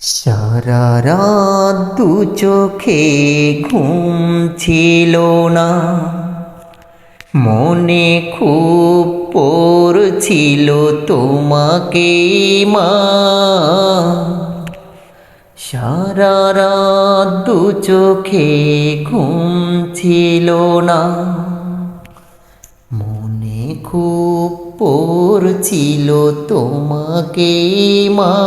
সারা রাত দু চোখে ঘুম ছিল না। মনে খুব পড়ছিল তোমাকে মা। সারা রাত দু চোখে ঘুম ছিল না। মনে খুব পড়ছিল তোমাকে মা।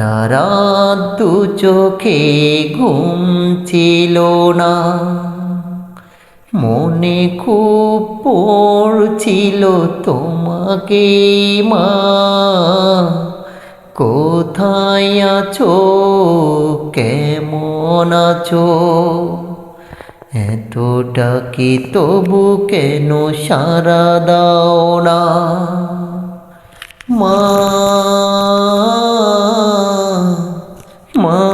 সারা রাত দু চোখে ঘুম ছিল না। মনে খুব পড়ছিল তোমাকে মা। কোথায় আছো? কেমন আছো? এত ডাকি তবু কেন সারা দাও না? মা মা